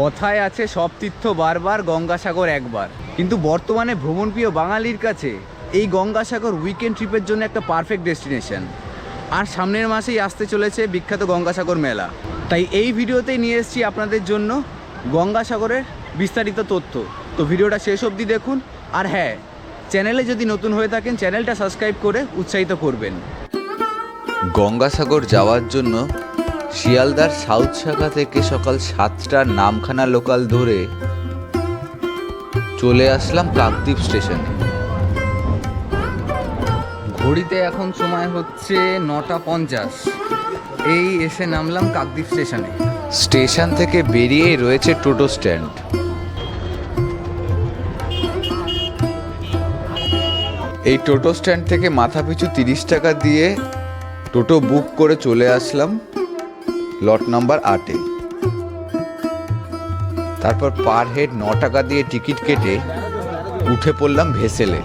কথায় আছে সব তীর্থ বারবার গঙ্গাসাগর একবার। কিন্তু বর্তমানে ভ্রমণপ্রিয় বাঙালির কাছে এই গঙ্গাসাগর উইকেন্ড ট্রিপের জন্য একটা পারফেক্ট ডেস্টিনেশন আর সামনের মাসেই আসতে চলেছে বিখ্যাত গঙ্গাসাগর মেলা। তাই এই ভিডিওতেই নিয়ে এসেছি আপনাদের জন্য গঙ্গাসাগরের বিস্তারিত তথ্য। তো ভিডিওটা শেষ অবধি দেখুন। আর হ্যাঁ চ্যানেলে যদি নতুন হয়ে থাকেন, চ্যানেলটা সাবস্ক্রাইব করে উৎসাহিত করবেন। গঙ্গাসাগর যাওয়ার জন্য শিয়ালদার সাউথ শাখা থেকে সকাল সাতটার নামখানা লোকাল ধরে চলে আসলাম কাকদ্বীপ স্টেশনে। ঘড়িতে এখন সময় হচ্ছে নটা পঞ্চাশ। এই এসে নামলাম কাকদ্বীপ স্টেশনে। স্টেশন থেকে বেরিয়েই রয়েছে টোটো স্ট্যান্ড। এই টোটো স্ট্যান্ড থেকে মাথাপিছু তিরিশ টাকা দিয়ে টোটো বুক করে চলে আসলাম। লট নাম্বার আটে। তারপর পার হেড ন টাকা দিয়ে টিকিট কেটে উঠে পড়লাম ভেসেলে।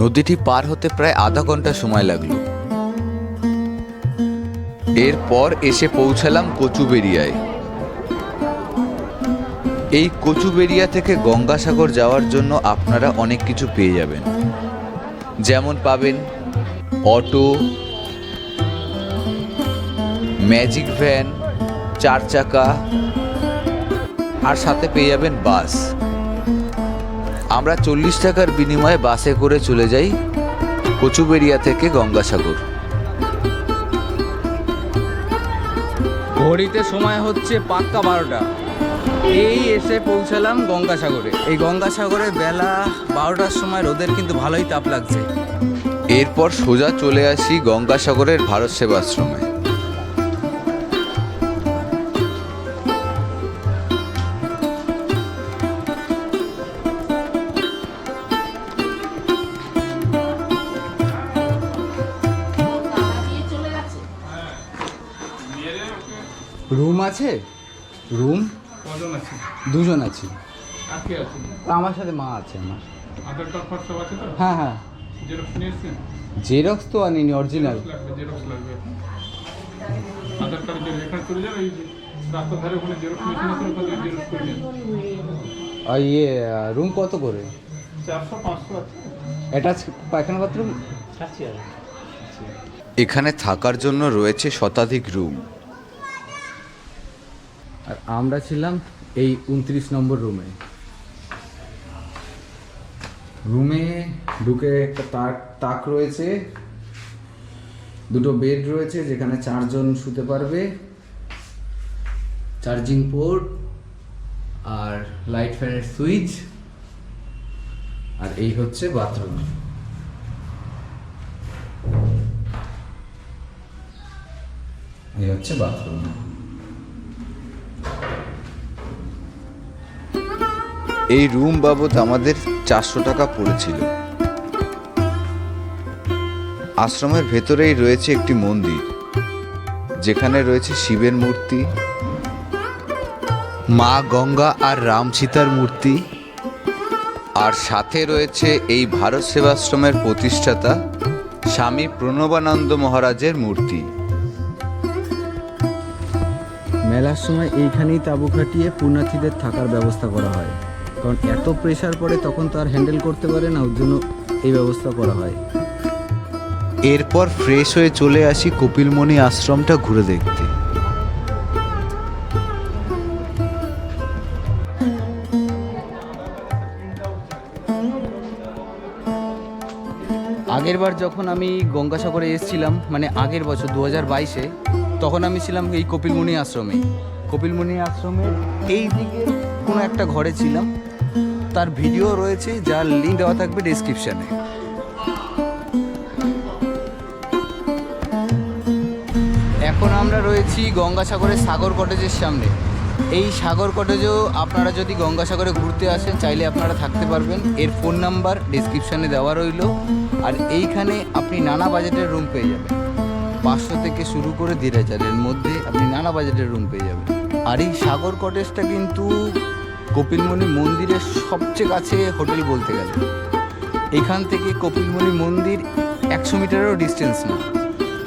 নদীটি পার হতে প্রায় আধা ঘণ্টা সময় লাগল। এরপর এসে পৌঁছালাম কচুবেরিয়ায়। এই কচুবেরিয়া থেকে গঙ্গাসাগর যাওয়ার জন্য আপনারা অনেক কিছু পেয়ে যাবেন। যেমন পাবেন অটো, ম্যাজিক ভ্যান, চার চাকা, আর সাথে পেয়ে যাবেন বাস। আমরা চল্লিশ টাকার বিনিময়ে বাসে করে চলে যাই কচুবেরিয়া থেকে গঙ্গাসাগর। ঘড়িতে সময় হচ্ছে পাক্কা বারোটা। এই এসে পৌঁছালাম গঙ্গাসাগরে। এই গঙ্গাসাগরে বেলা বারোটার সময় রোদের কিন্তু ভালোই তাপ লাগছে। এরপর সোজা চলে আসি গঙ্গাসাগরের ভারত সেবাশ্রমে। আছে? রুম কজন আছে? দুজন আছি। আর কে আছে? আমার সাথে মা আছে আমার আধার কার্ড ফার্ড আছে তো? হ্যাঁ হ্যাঁ। জেরক্স তো আনিনি অরিজিনাল লাগবে জেরক্স লাগবে। আধার কার্ড যে এখানে চলে যাবে এই যে ধারে ওখানে জেরক্স মেশিন আছে ওখান জেরক্স করে নিন আর ইয়ে রুম কত করে? চারশো পাঁচশো আছে। অ্যাটাচ পায়খানা বাথরুম এখানে থাকার জন্য রয়েছে শতাধিক রুম আর আমরা ছিলাম এই উনত্রিশ নম্বর রুমে। রুমে ঢুকে একটা তাক তাক রয়েছে, দুটো বেড রয়েছে যেখানে চারজন শুতে পারবে, চার্জিং পোর্ট আর লাইট ফ্যানের সুইচ, আর এই হচ্ছে বাথরুম। এই হচ্ছে বাথরুম। এই রুম বাবদ আমাদের চারশো টাকা পড়েছিল। আশ্রমের ভেতরেই রয়েছে একটি মন্দির, যেখানে রয়েছে শিবের মূর্তি, মা গঙ্গা আর রাম সীতার মূর্তি, আর সাথে রয়েছে এই ভারত সেবাশ্রমের প্রতিষ্ঠাতা স্বামী প্রণবানন্দ মহারাজের মূর্তি। মেলার সময় এইখানেই তাঁবু খাটিয়ে পুণ্যার্থীদের থাকার ব্যবস্থা করা হয়। কারণ এত প্রেশার পড়ে তখন তো আর হ্যান্ডেল করতে পারে না ওর জন্য এই ব্যবস্থা করা হয়। এরপর ফ্রেশ হয়ে চলে আসি কপিলমণি আশ্রমটা ঘুরে দেখতে। আগের বার যখন আমি গঙ্গাসাগরে এসেছিলাম মানে আগের বছর দু হাজার বাইশে তখন আমি ছিলাম এই কপিলমুনি আশ্রমে। কপিলমুনি আশ্রমের এই দিকে কোনো একটা ঘরে ছিলাম। তার ভিডিও রয়েছে, যার লিঙ্ক দেওয়া থাকবে ডিসক্রিপশানে এখন আমরা রয়েছি গঙ্গাসাগরের সাগর কটেজের সামনে। এই সাগর কটেজও আপনারা যদি গঙ্গাসাগরে ঘুরতে আসেন, চাইলে আপনারা থাকতে পারবেন। এর ফোন নাম্বার ডিসক্রিপশানে দেওয়া রইল। আর এইখানে আপনি নানা বাজেটের রুম পেয়ে যাবেন। পাঁচশো থেকে শুরু করে দেড় হাজারের মধ্যে আপনি নানা বাজেটের রুম পেয়ে যাবেন। আর এই সাগর কটেজটা কিন্তু কপিলমণি মন্দিরের সবচেয়ে কাছে হোটেল বলতে গেলে। এখান থেকে কপিলমণি মন্দির একশো মিটারেরও ডিস্টেন্স না।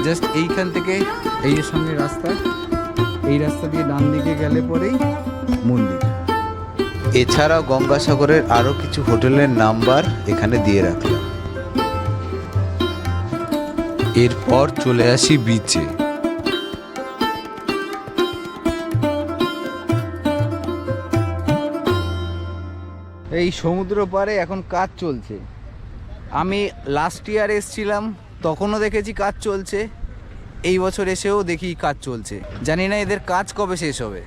জাস্ট এইখান থেকে এই সামনে রাস্তা, এই রাস্তা দিয়ে ডান দিকে গেলে পরেই মন্দির। এছাড়াও গঙ্গাসাগরের আরও কিছু হোটেলের নাম্বার এখানে দিয়ে রাখলাম। এরপর চলে আসি বিচে এই সমুদ্র পারে এখন কাজ চলছে। আমি লাস্ট ইয়ার এসছিলাম, তখনও দেখেছি কাজ চলছে। এই বছর এসেও দেখি কাজ চলছে। জানি না এদের কাজ কবে শেষ হবে।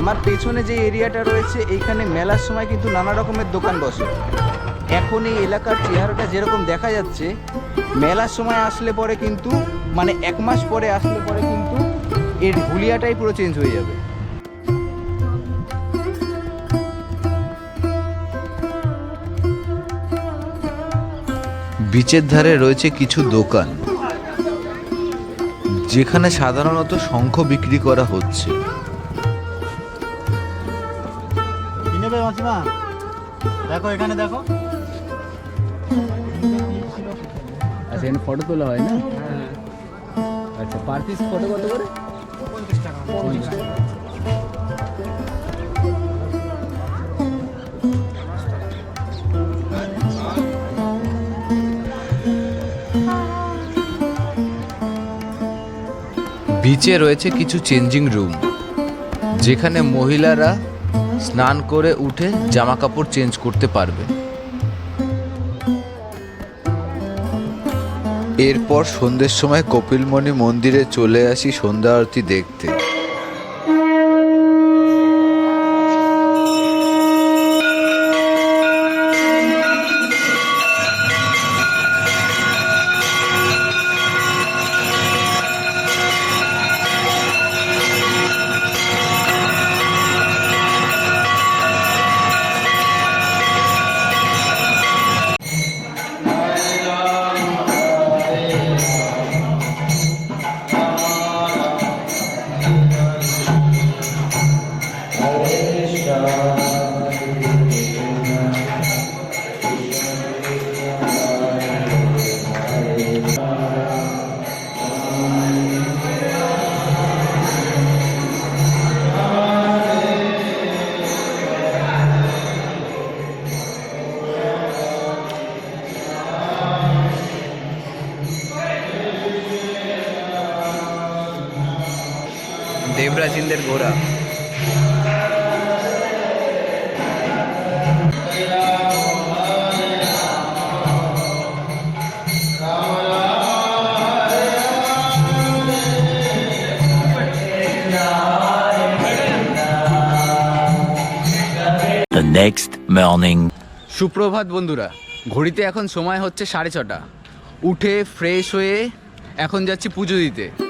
আমার পেছনে যে এরিয়াটা রয়েছে, এইখানে মেলার সময় কিন্তু নানা রকমের দোকান বসে। এখন এই এলাকার চেহারাটা যেরকম দেখা যাচ্ছে মেলার সময় আসলে পরে কিন্তু মানে এক মাস পরে আসলে পরে কিন্তু এর হুলিয়াটাই পুরো চেঞ্জ হয়ে যাবে। বিচের ধারে রয়েছে কিছু দোকান যেখানে সাধারণত শঙ্খ বিক্রি করা হচ্ছে। দেখো এখানে দেখো। আচ্ছা এখানে ফটো তোলা হয় না? আচ্ছা পার পিস ফটো কত করে? পঞ্চাশ টাকা। বিচে রয়েছে কিছু চেঞ্জিং রুম যেখানে মহিলারা স্নান করে উঠে জামা কাপড় চেঞ্জ করতে পারবে। এরপর সন্ধ্যের সময় কপিলমণি মন্দিরে চলে আসি সন্ধ্যা আরতি দেখতে। ঘোড়া। The next morning. সুপ্রভাত বন্ধুরা ঘড়িতে এখন সময় হচ্ছে সাড়ে ছটা। উঠে ফ্রেশ হয়ে এখন যাচ্ছি পুজো দিতে।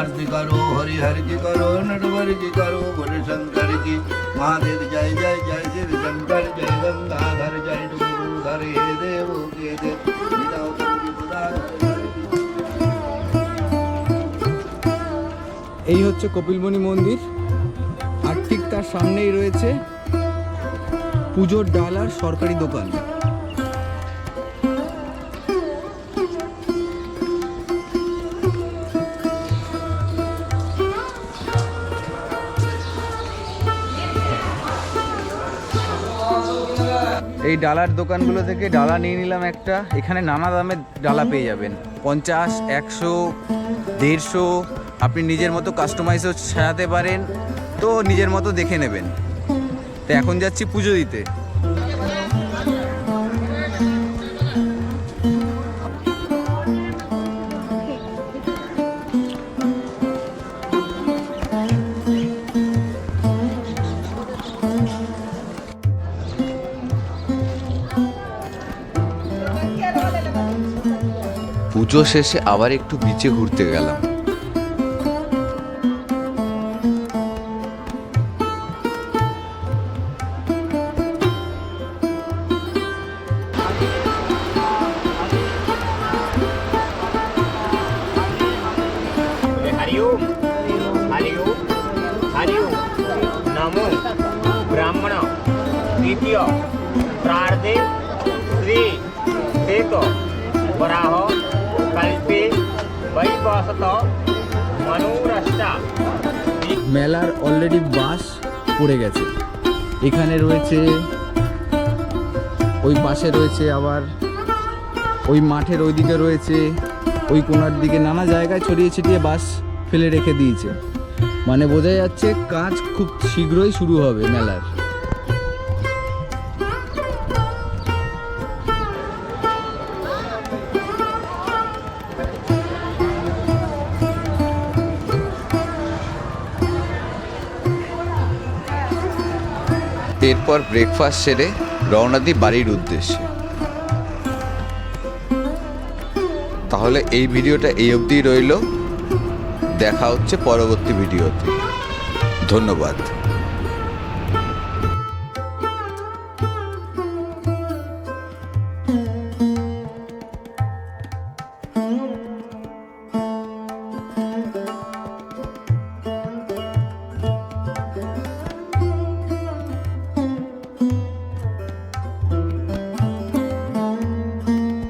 आरती करो हरि हरि की करो नटवर की करो बोले शंकर की महादेव जय जय जय शिव शंकर जय गंगाधर जय डूधर हे देव के देव विदाओ करो विदाओ करो। এই হচ্ছে কপিলমণি মন্দির আর ঠিক তার সামনেই রয়েছে পুজোর ডাল আর সরকারি দোকান এই ডালার দোকানগুলো থেকে ডালা নিয়ে নিলাম একটা। এখানে নানা দামের ডালা পেয়ে যাবেন। পঞ্চাশ, একশো, দেড়শো। আপনি নিজের মতো কাস্টমাইজও সাজাতে পারেন। তো নিজের মতো দেখে নেবেন। তো এখন যাচ্ছি পুজো দিতে। পুজো শেষে আবার একটু বিচে ঘুরতে গেলাম। ब्राह्मण। द्वितीय। प्रार्दे श्री बराह মেলার অলরেডি বাস পড়ে গেছে। এখানে রয়েছে, ওই পাশে রয়েছে আবার, ওই মাঠের ওইদিকে রয়েছে, ওই কোনার দিকে নানা জায়গায় ছড়িয়ে ছিটিয়ে বাস ফেলে রেখে দিয়েছে। মানে বোঝা যাচ্ছে কাজ খুব শীঘ্রই শুরু হবে মেলার। এরপর ব্রেকফাস্ট সেরে রওনা দি বাড়ির উদ্দেশ্যে। তাহলে এই ভিডিওটা এই অবধিই রইল। দেখা হচ্ছে পরবর্তী ভিডিওতে। ধন্যবাদ।